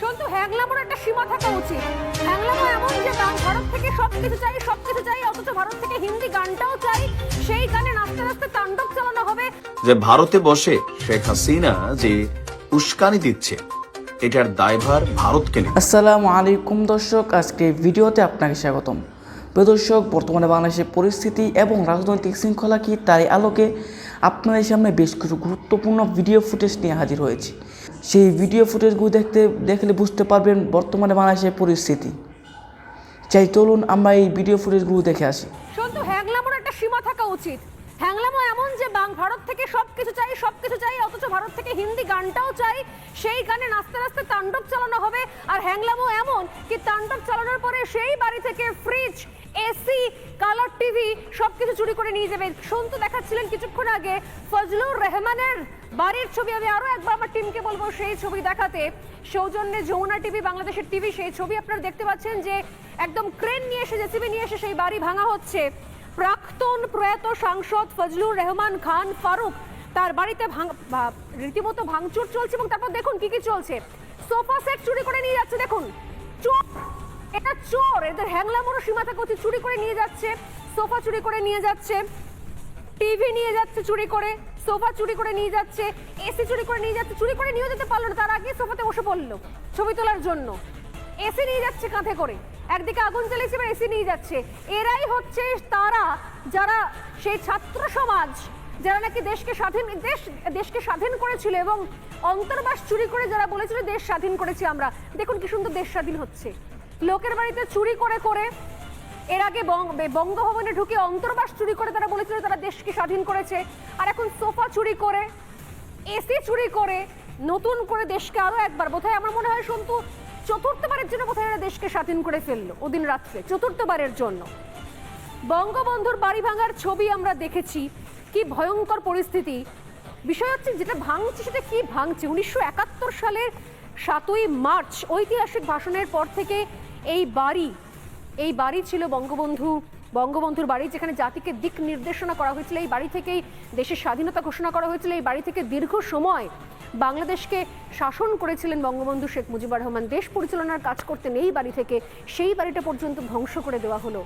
সন্তু হ্যাংলামোর একটা সীমা থাকা উচিত। হ্যাংলামো এমন যে গান ভারত থেকে সবকিছু চাই সবকিছু চাই অথচ ভারত থেকে হিন্দি গানটাও চাই সেই গানে নাচতে নাচতে তাণ্ডব চালানো হবে। যে ভারতে বসে শেখ হাসিনা যে উস্কানি দিচ্ছে এটার দায়ভার ভারতকে আসসালামু আলাইকুম দর্শক আজকে ভিডিওতে আপনাকে স্বাগতম। প্রিয় দর্শক বর্তমানে বাংলাদেশের পরিস্থিতি এবং রাজনৈতিক শৃঙ্খলা কি তার আলোকে আপনাদের সামনে বেশ কিছু গুরুত্বপূর্ণ ভিডিও ফুটেজ নিয়ে হাজির হয়েছি। সেই ভিডিও ফুটেজগুলো দেখতে, দেখলে বুঝতে পারবেন বর্তমানে বাংলাদেশের পরিস্থিতি। চাই চলুন আমরা এই ভিডিও ফুটেজগুলো দেখে আসি। সন্তু, হ্যাংলামোর একটা সীমা থাকা উচিত। হ্যাংলামো এমন যে ভারত থেকে সবকিছু চাই সবকিছু চাই, অথচ ভারত থেকে হিন্দি গানটাও চাই, সেই গানে নাচতে নাচতে তাণ্ডব চালানো হবে। আর হ্যাংলামো এমন কি তাণ্ডব চালানোর পরে সেই বাড়ি থেকে ফ্রিজ এসি কালার টিভি সবকিছু চুরি করে নিয়ে যাবে। সন্তু দেখাচ্ছিলেন কিছুক্ষণ আগে, ফজলুর রহমানের বাড়ির ছবি আমি আরও একবার আমার টিমকে বলব, সেই ছবি দেখাতে। সৌজন্যে যমুনা টিভি, বাংলাদেশের টিভি, সেই ছবি আপনারা দেখতে পাচ্ছেন যে একদম ক্রেন নিয়ে এসে, জেসিবি নিয়ে এসে সেই বাড়ি ভাঙা হচ্ছে। প্রাক্তন প্রয়াত সাংসদ ফজলুর রহমান খান ফারুক, তার বাড়িতে রীতিমতো ভাঙচুর চলছে এবং তারপর দেখুন কি কি চলছে। সোফা সেট চুরি করে নিয়ে যাচ্ছে, দেখুন। চোর! এটা চোর! এদের হ্যাংলামোরও সীমা থাকে চুরি করে নিয়ে যাচ্ছে, সোফা চুরি করে নিয়ে যাচ্ছে। টিভি নিয়ে যাচ্ছে, চুরি করে, সোফা চুরি করে নিয়ে যাচ্ছে এসি চুরি করে নিয়ে যাচ্ছে, চুরি করে নিয়ে যেতে পারল না, তার আগে সোফাতে বসে পড়ল ছবি তোলার জন্য। এসি নিয়ে যাচ্ছে কাঁধে করে, একদিকে আগুন জ্বালিয়েছে, এবার এসি নিয়ে যাচ্ছে। এরাই হচ্ছে তারা যারা সেই ছাত্র সমাজ, যারা নাকি দেশকে স্বাধীন, দেশ, দেশকে স্বাধীন করেছিল এবং অন্তর্বাস চুরি করে যারা বলেছিল, দেশ স্বাধীন করেছি আমরা। দেখুন কি সুন্দর দেশ স্বাধীন হচ্ছে। লোকের বাড়িতে চুরি করে করে এর আগে বঙ্গভবনে ঢুকে অন্তর্বাস চুরি করে তারা বলেছিল তারা দেশকে স্বাধীন করেছে। আর এখন সোফা চুরি করে এসি চুরি করে, নতুন করে দেশকে আরও একবার। বোধহয় আমার মনে হয় সন্তু চতুর্থবারের জন্য বোধহয় এরা দেশকে স্বাধীন করে ফেলল ওদিন রাত্রে, চতুর্থবারের জন্য। বঙ্গবন্ধুর বাড়ি ভাঙার ছবি আমরা দেখেছি। কি ভয়ঙ্কর পরিস্থিতি। বিষয় হচ্ছে যেটা ভাঙছে সেটা কি ভাঙছে? উনিশশো একাত্তর সালের সাতই মার্চ ঐতিহাসিক ভাষণের পর থেকে এই বাড়ি এই বাড়ি ছিল বঙ্গবন্ধু, বঙ্গবন্ধুর বাড়ি যেখানে জাতিকে দিক নির্দেশনা করা হয়েছিল। এই বাড়ি থেকেই দেশের স্বাধীনতা ঘোষণা করা হয়েছিল। এই বাড়ি থেকে দীর্ঘ সময় বাংলাদেশকে শাসন করেছিলেন বঙ্গবন্ধু শেখ মুজিবুর রহমান। দেশ পরিচালনার কাজ করতেন এই বাড়ি থেকে। সেই বাড়িটা পর্যন্ত ধ্বংস করে দেওয়া হলো।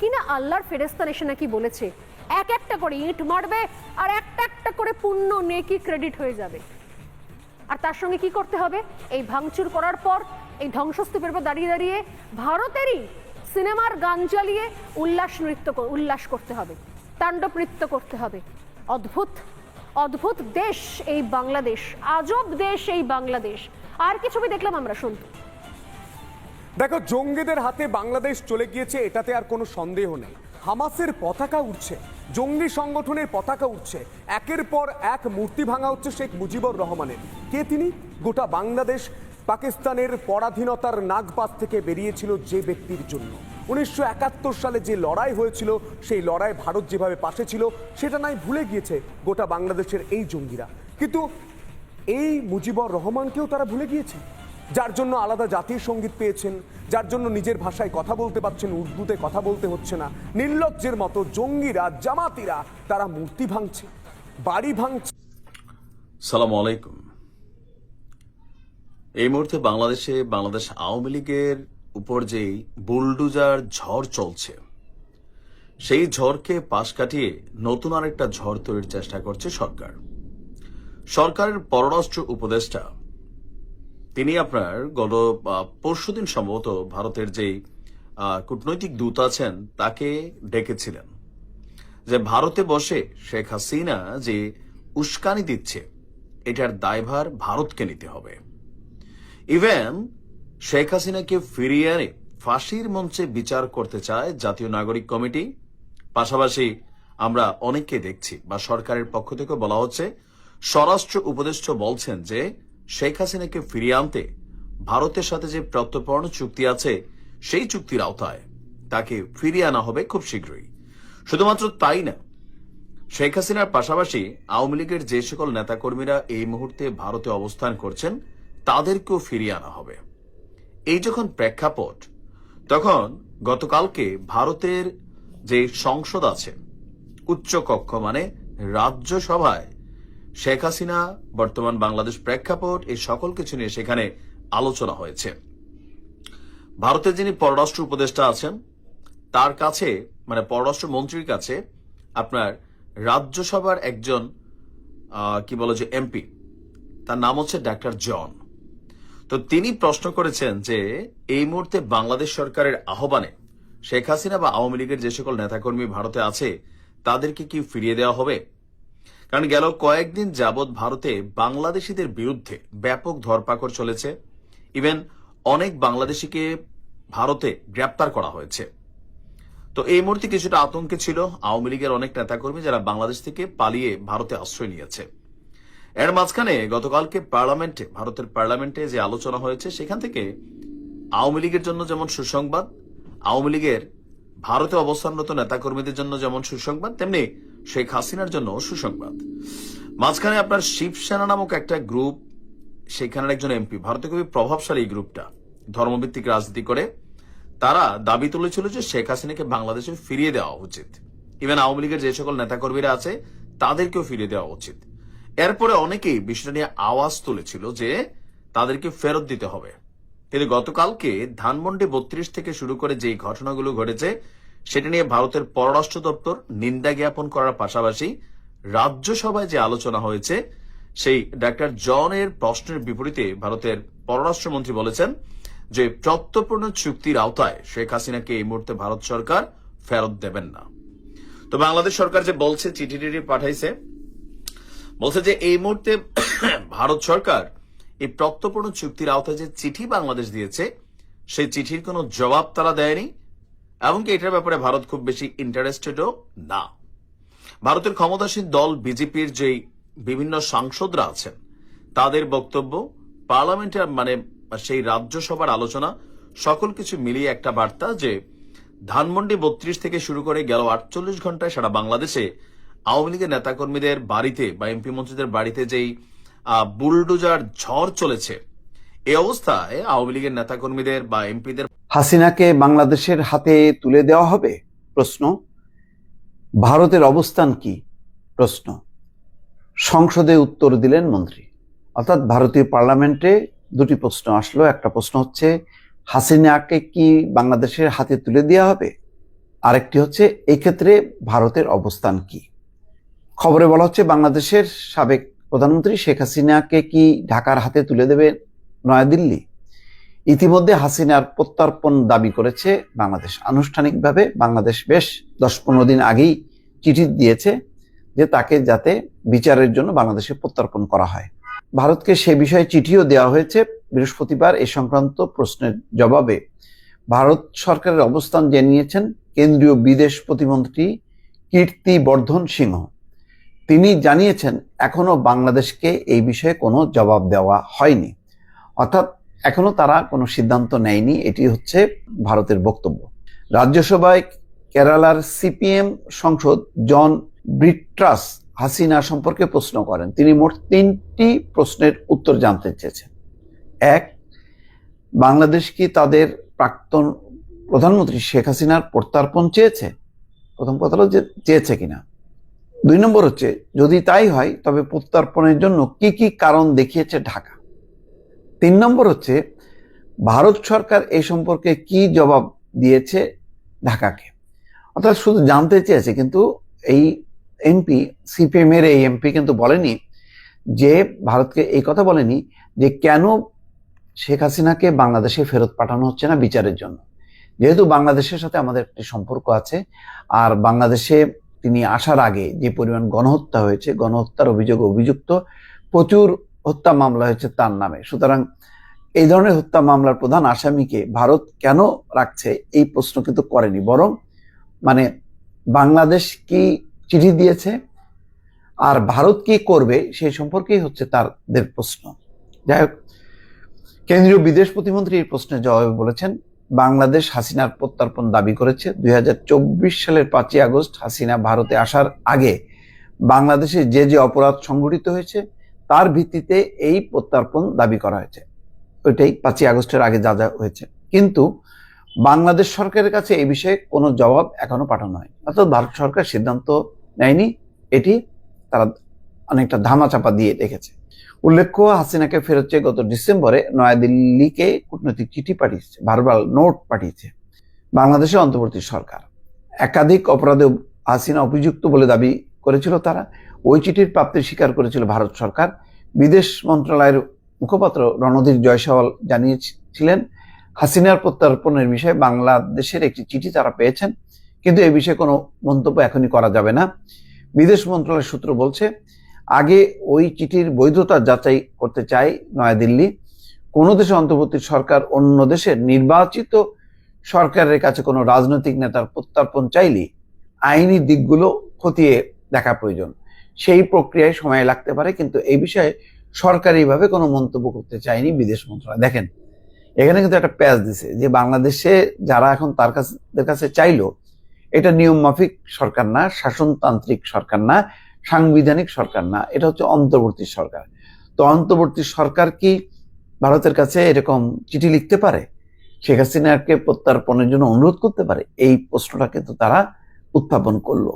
কিনা আল্লাহর ফেরেস্তান এসে নাকি বলেছে, এক একটা করে ইট মারবে আর একটা একটা করে পুণ্য নেকি ক্রেডিট হয়ে যাবে। আর তার সঙ্গে কি করতে হবে? এই ভাঙচুর করার পর এই ধ্বংসস্তূপের পর দাঁড়িয়ে দাঁড়িয়ে ভারতেরই সিনেমার গান চালিয়ে উল্লাস নৃত্য উল্লাস করতে হবে তাণ্ডব নৃত্য করতে হবে। অদ্ভুত অদ্ভুত দেশ এই বাংলাদেশ, আজব দেশ এই বাংলাদেশ। আর কি ছবি দেখলাম আমরা শুনতে দেখো, জঙ্গিদের হাতে বাংলাদেশ চলে গিয়েছে, এটাতে আর কোনো সন্দেহ নেই। হামাসের পতাকা উঠছে জঙ্গি সংগঠনের পতাকা উঠছে একের পর এক মূর্তি ভাঙা হচ্ছে শেখ মুজিবুর রহমানের। কে তিনি? গোটা বাংলাদেশ পাকিস্তানের পরাধীনতার নাগপাত থেকে বেরিয়েছিল যে ব্যক্তির জন্য। উনিশশো একাত্তর সালে যে লড়াই হয়েছিল, সেই লড়াই ভারত যেভাবে পাশে ছিল, সেটা নাই ভুলে গিয়েছে গোটা বাংলাদেশের এই জঙ্গিরা। কিন্তু এই মুজিবর রহমানকেও তারা ভুলে গিয়েছে। যার জন্য আলাদা জাতীয় সংগীত পেয়েছেন, যার জন্য নিজের ভাষায় কথা বলতে পারছেন, উর্দুতে কথা বলতে হচ্ছে না। নির্লজ্জের মতো জঙ্গিরা, জামাতিরা তারা মূর্তি ভাঙছে, বাড়ি ভাঙছে। সালাম আলাইকুম। এই মুহূর্তে বাংলাদেশে, বাংলাদেশ আওয়ামী লীগের উপর যেই বুলডুজার ঝড় চলছে, সেই ঝড়কে পাশ কাটিয়ে নতুন আরেকটা ঝড় তৈরির চেষ্টা করছে সরকার। সরকারের পররাষ্ট্র উপদেষ্টা, তিনি আপনার গত পরশুদিন সম্ভবত ভারতের যেই কূটনৈতিক দূত আছেন, তাকে ডেকেছিলেন যে ভারতে বসে শেখ হাসিনা যে উস্কানি দিচ্ছে, এটার দায়ভার ভারতকে নিতে হবে। ইভেন শেখ হাসিনাকে ফিরিয়ে এনে ফাঁসির মঞ্চে বিচার করতে চায় জাতীয় নাগরিক কমিটি। পাশাপাশি আমরা অনেককে দেখছি বা সরকারের পক্ষ থেকে বলা হচ্ছে, স্বরাষ্ট্র উপদেষ্টা বলছেন যে শেখ হাসিনাকে ফিরিয়ে আনতে ভারতের সাথে যে প্রত্যর্পণ চুক্তি আছে, সেই চুক্তির আওতায় তাকে ফিরিয়ে আনা হবে খুব শীঘ্রই। শুধুমাত্র তাই না শেখ হাসিনার পাশাপাশি আওয়ামী লীগের যে সকল নেতাকর্মীরা এই মুহূর্তে ভারতে অবস্থান করছেন তাদেরকেও ফিরিয়ে আনা হবে। এই যখন প্রেক্ষাপট, তখন গতকালকে ভারতের যে সংসদ আছে, উচ্চ কক্ষ মানে রাজ্যসভায় শেখ হাসিনা, বর্তমান বাংলাদেশ প্রেক্ষাপট, এই সকল কিছু নিয়ে সেখানে আলোচনা হয়েছে। ভারতের যিনি পররাষ্ট্র উপদেষ্টা আছেন, তার কাছে মানে পররাষ্ট্র মন্ত্রীর কাছে আপনার রাজ্যসভার একজন কি বলে যে এমপি, তার নাম হচ্ছে ডাক্তার জন। তো তিনি প্রশ্ন করেছেন যে, এই মুহূর্তে বাংলাদেশ সরকারের আহ্বানে শেখ হাসিনা বা আওয়ামী লীগের যে সকল নেতাকর্মী ভারতে আছে, তাদেরকে কি ফিরিয়ে দেওয়া হবে? কারণ গেল কয়েকদিন যাবৎ ভারতে বাংলাদেশিদের বিরুদ্ধে ব্যাপক ধরপাকড় চলেছে। ইভেন অনেক বাংলাদেশিকে ভারতে গ্রেপ্তার করা হয়েছে। তো এই মুহূর্তে কিছুটা আতঙ্কে ছিল আওয়ামী লীগের অনেক নেতাকর্মী যারা বাংলাদেশ থেকে পালিয়ে ভারতে আশ্রয় নিয়েছে। এর মাঝখানে গতকালকে পার্লামেন্টে, ভারতের পার্লামেন্টে যে আলোচনা হয়েছে, সেখান থেকে আওয়ামী লীগের জন্য যেমন সুসংবাদ, আওয়ামী লীগের ভারতে অবস্থানরত নেতাকর্মীদের জন্য যেমন সুসংবাদ, তেমনি শেখ হাসিনার জন্য সুসংবাদ। মাঝখানে আপনার শিবসেনা নামক একটা গ্রুপ, সেখানের একজন এমপি, ভারতে খুবই প্রভাবশালী এই গ্রুপটা, ধর্মভিত্তিক রাজনীতি করে, তারা দাবি তুলেছিল যে শেখ হাসিনাকে বাংলাদেশে ফিরিয়ে দেওয়া উচিত। ইভেন আওয়ামী লীগের যে সকল নেতাকর্মীরা আছে, তাদেরকেও ফিরিয়ে দেওয়া উচিত। এরপরে অনেকেই বিষয়টা নিয়ে আওয়াজ তুলেছিল যে তাদেরকে ফেরত দিতে হবে। কিন্তু গতকালকে ধানমন্ডি বত্রিশ থেকে শুরু করে যে ঘটনাগুলো ঘটেছে, সেটা নিয়ে ভারতের পররাষ্ট্র দপ্তর নিন্দা জ্ঞাপন করার পাশাপাশি রাজ্যসভায় যে আলোচনা হয়েছে, সেই ডাক্তার জনের প্রশ্নের বিপরীতে ভারতের পররাষ্ট্রমন্ত্রী বলেছেন যে প্রত্যপূর্ণ চুক্তির আওতায় শেখ হাসিনাকে এই মুহূর্তে ভারত সরকার ফেরত দেবেন না। তো বাংলাদেশ সরকার যে বলছে চিঠি টিঠি পাঠাইছে বলছে যে এই মুহূর্তে ভারত সরকার এই প্রত্যর্পণ চুক্তির আওতায় যে চিঠি বাংলাদেশ দিয়েছে, সেই চিঠির কোনো জবাব তারা দেয়নি, এমনকি এটার ব্যাপারে ভারত খুব বেশি ইন্টারেস্টেডও না। ভারতের ক্ষমতাসীন দল বিজেপির যেই বিভিন্ন সাংসদরা আছেন, তাদের বক্তব্য পার্লামেন্টের মানে সেই রাজ্যসভার আলোচনা, সকল কিছু মিলিয়ে একটা বার্তা যে ধানমন্ডি বত্রিশ থেকে শুরু করে গেল আটচল্লিশ ঘন্টায় সারা বাংলাদেশে আওয়ামী লীগের নেতাকর্মীদের বাড়িতে বা এমপি মন্ত্রীদের বাড়িতে যেই বুলডোজার ঝড় চলেছে এই অবস্থায় আওয়ামী লীগের নেতাকর্মীদের বা এমপিদের হাসিনাকে বাংলাদেশের হাতে তুলে দেওয়া হবে? প্রশ্ন। ভারতের অবস্থান কি? প্রশ্ন। সংসদে উত্তর দিলেন মন্ত্রী। অর্থাৎ ভারতীয় পার্লামেন্টে দুটি প্রশ্ন আসলো। একটা প্রশ্ন হচ্ছে, হাসিনাকে কি বাংলাদেশের হাতে তুলে দেওয়া হবে? আরেকটি হচ্ছে, এক্ষেত্রে ভারতের অবস্থান কি? খবরে বলা হচ্ছে বাংলাদেশের সাবেক প্রধানমন্ত্রী শেখ হাসিনাকে কি ঢাকার হাতে তুলে দেবে নয়াদিল্লি? ইতিমধ্যে হাসিনার প্রত্যর্পণ দাবি করেছে বাংলাদেশ। আনুষ্ঠানিকভাবে বাংলাদেশ বেশ দশ পনেরো দিন আগেই চিঠি দিয়েছে যে তাকে যাতে বিচারের জন্য বাংলাদেশে প্রত্যর্পণ করা হয়। ভারতকে সে বিষয়ে চিঠিও দেওয়া হয়েছে। বৃহস্পতিবার এ সংক্রান্ত প্রশ্নের জবাবে ভারত সরকারের অবস্থান জানিয়েছেন কেন্দ্রীয় বিদেশ প্রতিমন্ত্রী কীর্তি বর্ধন সিংহ। তিনি জানিয়েছেন, এখনও বাংলাদেশকে এই বিষয়ে কোনো জবাব দেওয়া হয়নি। অর্থাৎ এখনও তারা কোনো সিদ্ধান্ত নেয়নি, এটি হচ্ছে ভারতের বক্তব্য। রাজ্যসভায় কেরালার সিপিএম সংসদ জন ব্রিট্রাস হাসিনা সম্পর্কে প্রশ্ন করেন। তিনি মোট তিনটি প্রশ্নের উত্তর জানতে চেয়েছেন। এক, বাংলাদেশ কি তাদের প্রাক্তন প্রধানমন্ত্রী শেখ হাসিনার প্রত্যার্পণ চেয়েছে? প্রথম কথা হলো যে, চেয়েছে কিনা। দুই নম্বর হচ্ছে, যদি তাই হয়, তবে প্রত্যর্পণের জন্য কি কি কারণ দেখিয়েছে ঢাকা? তিন নম্বর হচ্ছে, ভারত সরকার এই সম্পর্কে কি জবাব দিয়েছে ঢাকাকে? অর্থাৎ শুধু জানতে চেয়েছে, কিন্তু এই এমপি সিপিএম এর এই এমপি কিন্তু বলেনি যে, ভারতকে এই কথা বলেনি যে কেন শেখ হাসিনাকে বাংলাদেশে ফেরত পাঠানো হচ্ছে না বিচারের জন্য। যেহেতু বাংলাদেশের সাথে আমাদের একটি সম্পর্ক আছে, আর বাংলাদেশে তিনি আসার আগে যে পরিমাণ গণহত্যা হয়েছে, গণহত্যার অভিযোগ অভিযুক্ত, প্রচুর হত্যা মামলা হয়েছে তার নামে। সুতরাং এই ধরনের হত্যা মামলার প্রধান আসামিকে ভারত কেন রাখছে এই প্রশ্ন কিন্তু করেনি। বরং মানে বাংলাদেশ কি চিঠি দিয়েছে আর ভারত কি করবে সেই সম্পর্কেই হচ্ছে তাদের প্রশ্ন। যাই হোক, কেন্দ্রীয় বিদেশ প্রতিমন্ত্রী এই প্রশ্নের জবাবে বলেছেন বাংলাদেশ হাসিনার প্রত্যর্পণ দাবি করেছে। দুই হাজার চব্বিশ সালের পাঁচই আগস্ট হাসিনা ভারতে আসার আগে বাংলাদেশে যে যে অপরাধ সংঘটিত হয়েছে, তার ভিত্তিতে এই প্রত্যর্পণ দাবি করা হয়েছে। ওইটাই পাঁচই আগস্টের আগে যা যা হয়েছে। কিন্তু বাংলাদেশ সরকারের কাছে এই বিষয়ে কোনো জবাব এখনও পাঠানো হয় অর্থাৎ ভারত সরকার সিদ্ধান্ত নেয়নি, এটি তারা অনেকটা ধামাচাপা দিয়ে রেখেছে। উল্লেখ্য, হাসিনাকে ফেরত চেয়ে গত ডিসেম্বরে নয়াদিল্লিকে কূটনৈতিক চিঠি পাঠিয়েছে ভার্বাল নোট পাঠিয়েছে বাংলাদেশের অন্তর্বর্তী সরকার। একাধিক অপরাধে হাসিনা অভিযুক্ত বলে দাবি করেছিল তারা। ওই চিঠির প্রাপ্তি স্বীকার করেছিল ভারত সরকার। বিদেশ মন্ত্রণালয়ের মুখপাত্র রণধীর জয়সওয়াল জানিয়েছিলেন, হাসিনার প্রত্যর্পণের বিষয়ে বাংলাদেশের একটি চিঠি তারা পেয়েছেন, কিন্তু এ বিষয়ে কোনো মন্তব্য এখনই করা যাবে না। বিদেশ মন্ত্রণালয়ের সূত্র বলছে আগে ওই চিঠির বৈধতা যাচাই করতে চায় নয়াদিল্লি। কোনো দেশে অন্তর্বর্তী সরকার অন্য দেশের নির্বাচিত সরকারের কাছে কোনো রাজনৈতিক নেতার প্রত্যর্পণ চাইলে আইনি দিকগুলো খতিয়ে দেখা প্রয়োজন। সেই প্রক্রিয়ায় সময় লাগতে পারে, কিন্তু এই বিষয়ে সরকারিভাবে কোনো মন্তব্য করতে চায়নি বিদেশ মন্ত্রণালয়। দেখেন, এখানে কিন্তু একটা প্যাচ দিছে যে বাংলাদেশে যারা এখন তার কাছে কাছে চাইলো, এটা নিয়ম মাফিক সরকার না, শাসনতান্ত্রিক সরকার না সাংবিধানিক সরকার না, এটা হচ্ছে অন্তর্বর্তী সরকার। তো অন্তর্বর্তী সরকার কি ভারতের কাছে এরকম চিঠি লিখতে পারে? শেখ হাসিনাকে প্রত্যার্পণের জন্য অনুরোধ করতে পারে? এই প্রশ্নটা কিন্তু তারা উত্থাপন করল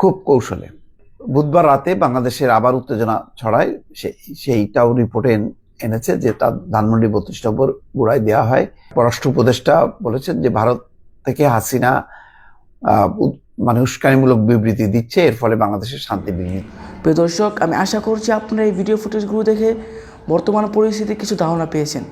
খুব কৌশলে। বুধবার রাতে বাংলাদেশের আবার উত্তেজনা ছড়ায় সেইটাও রিপোর্টে এনেছে যে তার ধানমন্ডি বত্রিশ নম্বর গুড়ায় দেওয়া হয়। পররাষ্ট্র উপদেষ্টা বলেছেন যে ভারত থেকে হাসিনা মানে উস্কানিমূলক বিবৃতি দিচ্ছে, এর ফলে বাংলাদেশের শান্তি বিঘ্নিত প্রিয় দর্শক, আমি আশা করছি আপনারা এই ভিডিও ফুটেজগুলো দেখে বর্তমান পরিস্থিতি কিছু ধারণা পেয়েছেন।